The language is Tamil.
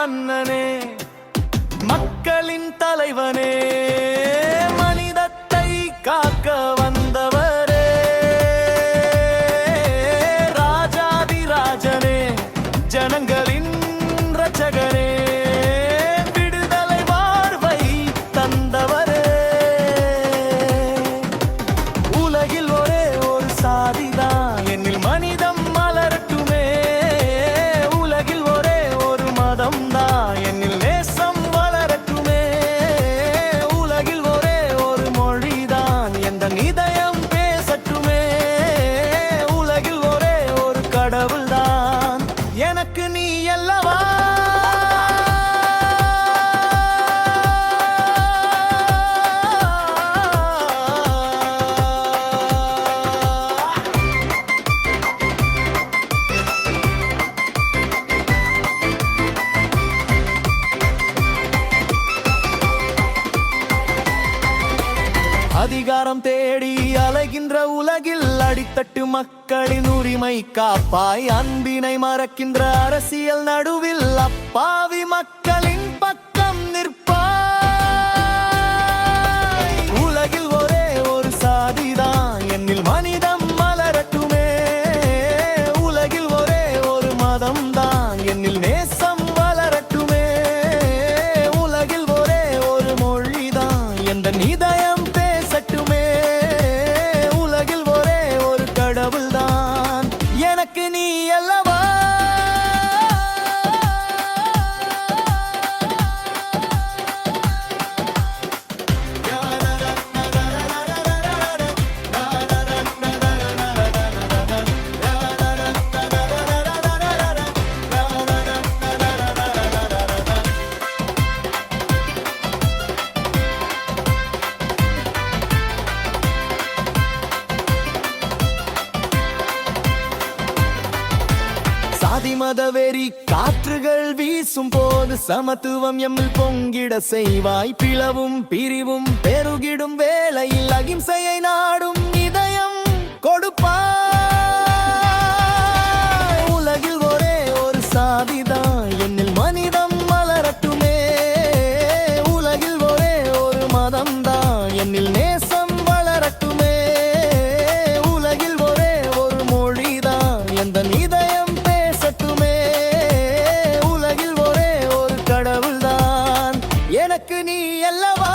மன்னனே மக்களின் தலைவனே. அதிகாரம் தேடி அலைகின்ற உலகில் அடித்தட்டு மக்களின் உரிமை காப்பாய். அன்பினை மறக்கின்ற அரசியல் நடுவில் அப்பாவி மக்களின் சாதி மதவெறி காற்றுகள் வீசும் போது சமத்துவம் எம்மில் பொங்கிட செய்வாய். பிளவும் பிரிவும் பெருகிடும் வேலையில் அகிம்சையை நாடும். எனக்கு நீ அல்லவா?